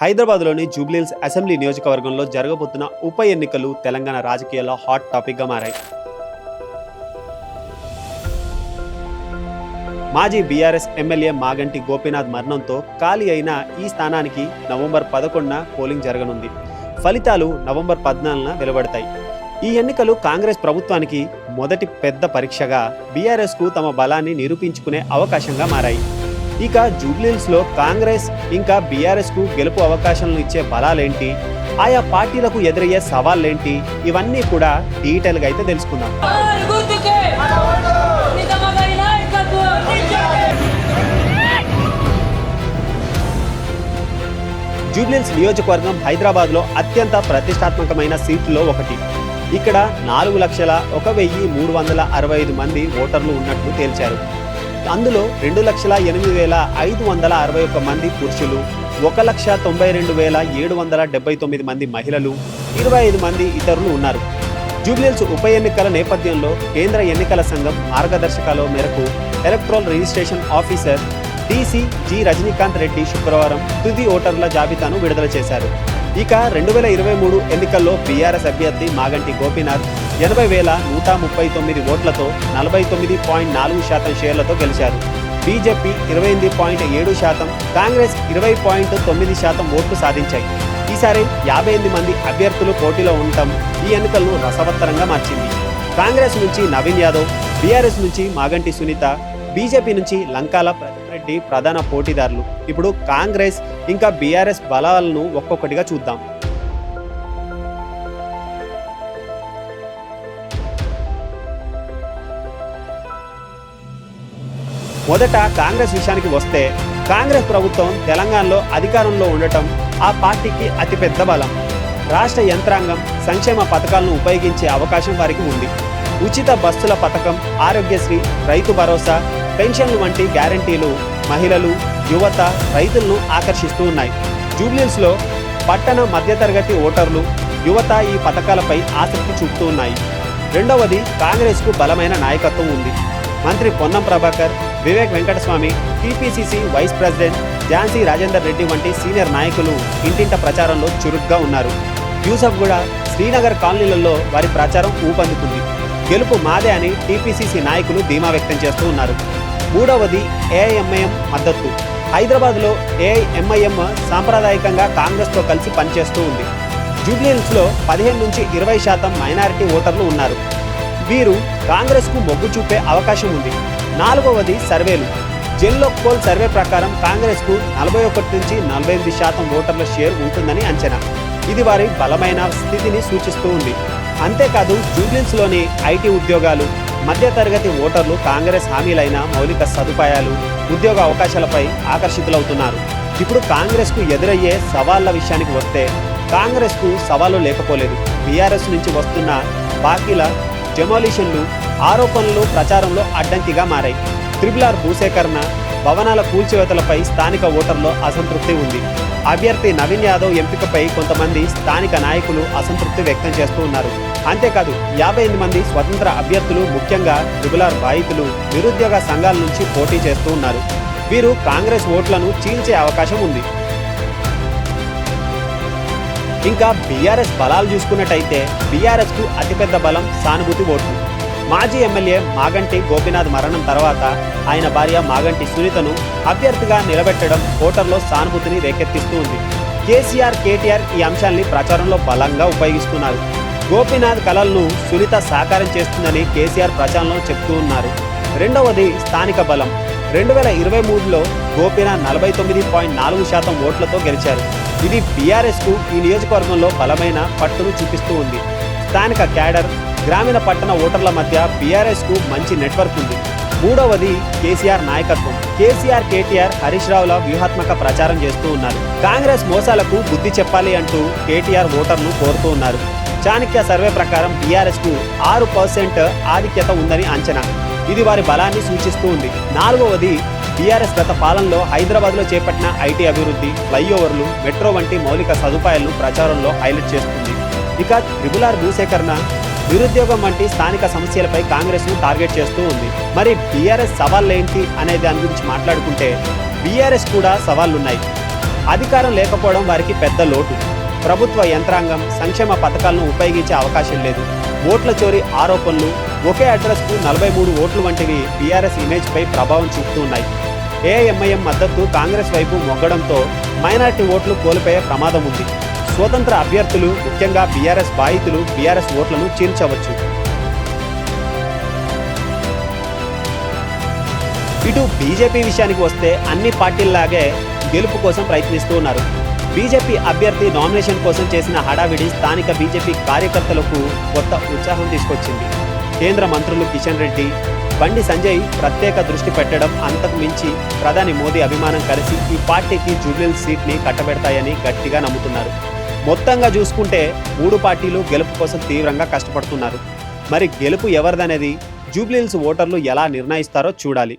హైదరాబాద్లోని జూబ్లీహిల్స్ అసెంబ్లీ నియోజకవర్గంలో జరగబోతున్న ఉప ఎన్నికలు తెలంగాణ రాజకీయాల్లో హాట్ టాపిక్గా మారాయి. మాజీ బీఆర్ఎస్ ఎమ్మెల్యే మాగంటి గోపీనాథ్ మరణంతో ఖాళీ అయిన ఈ స్థానానికి నవంబర్ పదకొండున పోలింగ్ జరగనుంది. ఫలితాలు నవంబర్ పద్నాలుగున వెలువడతాయి. ఈ ఎన్నికలు కాంగ్రెస్ ప్రభుత్వానికి మొదటి పెద్ద పరీక్షగా బీఆర్ఎస్కు తమ బలాన్ని నిరూపించుకునే అవకాశంగా మారాయి. ఇక జూబ్లీహిల్స్ కాంగ్రెస్ ఇంకా బీఆర్ఎస్కు గెలుపు అవకాశాలను ఇచ్చే బలాలేంటి? ఆయా పార్టీలకు ఎదురయ్యే సవాళ్ళేంటి? ఇవన్నీ కూడా డీటెయిల్గా అయితే తెలుసుకుందాం. గుర్తుకే జూబ్లీహిల్స్ నియోజకవర్గం హైదరాబాద్లో అత్యంత ప్రతిష్టాత్మకమైన సీట్లో ఒకటి. ఇక్కడ నాలుగు లక్షల ఒక వెయ్యి మూడు వందల అరవై ఐదు మంది ఓటర్లు ఉన్నట్లు తేల్చారు. అందులో రెండు లక్షల ఎనిమిది వేల ఐదు వందల అరవై ఒక్క మంది పురుషులు ఒక లక్ష తొంభై రెండు వేల ఏడు వందల డెబ్బై తొమ్మిది మంది మహిళలు ఇరవై ఐదు మంది ఇతరులు ఉన్నారు. జూబ్లీహిల్స్ ఉప ఎన్నికల నేపథ్యంలో కేంద్ర ఎన్నికల సంఘం మార్గదర్శకాల మేరకు electoral registration officer DC G Rajinikanth Reddy శుక్రవారం తుది ఓటర్ల జాబితాను విడుదల చేశారు. ఇక రెండు వేల ఇరవై మూడు ఎన్నికల్లో బీఆర్ఎస్ అభ్యర్థి మాగంటి గోపీనాథ్ ఎనభై వేల నూట ముప్పై తొమ్మిది ఓట్లతో నలభై తొమ్మిది పాయింట్ నాలుగు శాతం షేర్లతో గెలిచారు. బీజేపీ ఇరవై ఎనిమిది పాయింట్ ఏడు శాతం కాంగ్రెస్ ఇరవై పాయింట్ తొమ్మిది శాతం ఓట్లు సాధించాయి. ఈసారి యాభై ఎనిమిది మంది అభ్యర్థులు పోటీలో ఉండటం ఈ ఎన్నికలను రసవత్తరంగా మార్చింది. కాంగ్రెస్ నుంచి నవీన్ యాదవ్ బీఆర్ఎస్ నుంచి మాగంటి సునీత బీజేపీ నుంచి లంకాల రెడ్డి ప్రధాన పోటీదారులు. ఇప్పుడు కాంగ్రెస్ ఇంకా బీఆర్ఎస్ బలాలను ఒక్కొక్కటిగా చూద్దాం. మొదట కాంగ్రెస్ విషయానికి వస్తే కాంగ్రెస్ ప్రభుత్వం తెలంగాణలో అధికారంలో ఉండటం ఆ పార్టీకి అతిపెద్ద బలం. రాష్ట్ర యంత్రాంగం సంక్షేమ పథకాలను ఉపయోగించే అవకాశం వారికి ఉంది. ఉచిత బస్సుల పథకం ఆరోగ్యశ్రీ రైతు భరోసా పెన్షన్లు వంటి గ్యారంటీలు మహిళలు యువత రైతులను ఆకర్షిస్తూ ఉన్నాయి. జూబ్లీన్స్లో పట్టణ మధ్యతరగతి ఓటర్లు యువత ఈ పథకాలపై ఆసక్తి చూపుతూ ఉన్నాయి. రెండవది కాంగ్రెస్కు బలమైన నాయకత్వం ఉంది. మంత్రి Ponnam Prabhakar Vivek Venkataswamy TPCC vice president Jhansi Rajender Reddy వంటి సీనియర్ నాయకులు ఇంటింట ప్రచారంలో చురుగ్గా ఉన్నారు. యూసఫ్ కూడా శ్రీనగర్ కాలనీలలో వారి ప్రచారం ఊపందుకుంది. గెలుపు మాదే అని టీపీసీసీ నాయకులు ధీమా వ్యక్తం చేస్తూ ఉన్నారు. మూడవది ఏఐఎంఐఎం మద్దతు. హైదరాబాద్లో ఏఐఎంఐఎం సాంప్రదాయకంగా కాంగ్రెస్తో కలిసి పనిచేస్తూ ఉంది. జూబ్లీహిల్స్లో పదిహేను నుంచి ఇరవై శాతం మైనారిటీ ఓటర్లు ఉన్నారు. వీరు కాంగ్రెస్కు మొగ్గు చూపే అవకాశం ఉంది. నాలుగవది సర్వేలు. జెన్లోక్ పోల్ సర్వే ప్రకారం కాంగ్రెస్కు నలభై ఒకటి నుంచి నలభై ఎనిమిది శాతం ఓటర్ల షేర్ ఉంటుందని అంచనా. ఇది వారి బలమైన స్థితిని సూచిస్తూ ఉంది. అంతేకాదు జూబ్లిన్స్లోని ఐటీ ఉద్యోగాలు మధ్యతరగతి ఓటర్లు కాంగ్రెస్ హామీలైన మౌలిక సదుపాయాలు ఉద్యోగ అవకాశాలపై ఆకర్షితులవుతున్నారు. ఇప్పుడు కాంగ్రెస్కు ఎదురయ్యే సవాళ్ళ విషయానికి వస్తే కాంగ్రెస్కు సవాలు లేకపోలేదు. బీఆర్ఎస్ నుంచి వస్తున్న బాకీల డెమాలిషన్లు ఆరోపణలు ప్రచారంలో అడ్డంకిగా మారాయి. త్రిబుల్ ఆర్ భూసేకరణ భవనాల కూల్చివేతలపై స్థానిక ఓటర్లో అసంతృప్తి ఉంది. అభ్యర్థి నవీన్ యాదవ్ ఎంపికపై కొంతమంది స్థానిక నాయకులు అసంతృప్తి వ్యక్తం చేస్తూ ఉన్నారు. అంతేకాదు యాభై ఎనిమిది మంది స్వతంత్ర అభ్యర్థులు ముఖ్యంగా ట్రిబులార్ బాధితులు నిరుద్యోగ సంఘాల నుంచి పోటీ చేస్తూ ఉన్నారు. వీరు కాంగ్రెస్ ఓట్లను చీల్చే అవకాశం ఉంది. ఇంకా బీఆర్ఎస్ బలాలు చూసుకున్నట్టయితే బీఆర్ఎస్కు అతిపెద్ద బలం సానుభూతి ఓట్లు మాజీ ఎమ్మెల్యే మాగంటి గోపీనాథ్ మరణం తర్వాత ఆయన భార్య మాగంటి సునీతను అభ్యర్థిగా నిలబెట్టడం ఓటర్లో సానుభూతిని రేకెత్తిస్తూ ఉంది. కేసీఆర్ కేటీఆర్ ఈ అంశాల్ని ప్రచారంలో బలంగా ఉపయోగిస్తున్నారు. గోపీనాథ్ కలలను సునీత సాకారం చేస్తుందని కేసీఆర్ ప్రచారంలో చెప్తూ ఉన్నారు. రెండవది స్థానిక బలం. రెండు వేల ఇరవై మూడులో గోపీనాథ్ నలభై తొమ్మిది పాయింట్ నాలుగు శాతం ఓట్లతో గెలిచారు. ఇది బీఆర్ఎస్కు ఈ నియోజకవర్గంలో బలమైన పట్టును చూపిస్తూ ఉంది. స్థానిక క్యాడర్ గ్రామీణ పట్టణ ఓటర్ల మధ్య బీఆర్ఎస్కు మంచి నెట్వర్క్ ఉంది. మూడవది కేసీఆర్ నాయకత్వం. కేసీఆర్ కేటీఆర్ హరీష్ రావుల వ్యూహాత్మక ప్రచారం చేస్తూ ఉన్నారు. కాంగ్రెస్ మోసాలకు బుద్ధి చెప్పాలి అంటూ కేటీఆర్ ఓటర్ను కోరుతూ ఉన్నారు. చాణక్య సర్వే ప్రకారం బీఆర్ఎస్కు ఆరు పర్సెంట్ ఆధిక్యత ఉందని అంచనా. ఇది వారి బలాన్ని సూచిస్తూ ఉంది. నాలుగవది బీఆర్ఎస్ గత పాలనలో హైదరాబాద్లో చేపట్టిన ఐటీ అభివృద్ధి ఫ్లైఓవర్లు మెట్రో వంటి మౌలిక సదుపాయాలను ప్రచారంలో హైలైట్ చేస్తుంది. ఇక రెగ్యులర్ భూసేకరణ నిరుద్యోగం వంటి స్థానిక సమస్యలపై కాంగ్రెస్ను టార్గెట్ చేస్తూ ఉంది. మరి బీఆర్ఎస్ సవాళ్ళేంటి అనే దాని గురించి మాట్లాడుకుంటే బీఆర్ఎస్ కూడా సవాళ్ళున్నాయి. అధికారం లేకపోవడం వారికి పెద్ద లోటు. ప్రభుత్వ యంత్రాంగం సంక్షేమ పథకాలను ఉపయోగించే అవకాశం లేదు. ఓట్ల చోరీ ఆరోపణలు ఒకే అడ్రస్కు నలభై మూడు ఓట్లు వంటివి బీఆర్ఎస్ ఇమేజ్పై ప్రభావం చూపుతున్నాయి ఏఎంఐఎం ఏఐఎంఐఎం మద్దతు కాంగ్రెస్ వైపు మొగ్గడంతో మైనార్టీ ఓట్లు కోల్పోయే ప్రమాదం ఉంది. స్వతంత్ర అభ్యర్థులు ముఖ్యంగా బీఆర్ఎస్ బాధితులు బీఆర్ఎస్ ఓట్లను చీల్చవచ్చు. ఇటు బీజేపీ విషయానికి వస్తే అన్ని పార్టీల్లాగే గెలుపు కోసం ప్రయత్నిస్తూ ఉన్నారు. బీజేపీ అభ్యర్థి నామినేషన్ కోసం చేసిన హడావిడి స్థానిక బీజేపీ కార్యకర్తలకు కొత్త ఉత్సాహం తీసుకొచ్చింది. కేంద్ర మంత్రులు కిషన్ రెడ్డి బండి సంజయ్ ప్రత్యేక దృష్టి పెట్టడం అంతకు మించి ప్రధాని మోదీ అభిమానం కలిసి ఈ పార్టీకి జూబ్లీ సీట్ని కట్టబెడతాయని గట్టిగా నమ్ముతున్నారు. మొత్తంగా చూసుకుంటే మూడు పార్టీలు గెలుపు కోసం తీవ్రంగా కష్టపడుతున్నారు. మరి గెలుపు ఎవరిదనేది జూబ్లీహిల్స్ ఓటర్లు ఎలా నిర్ణయిస్తారో చూడాలి.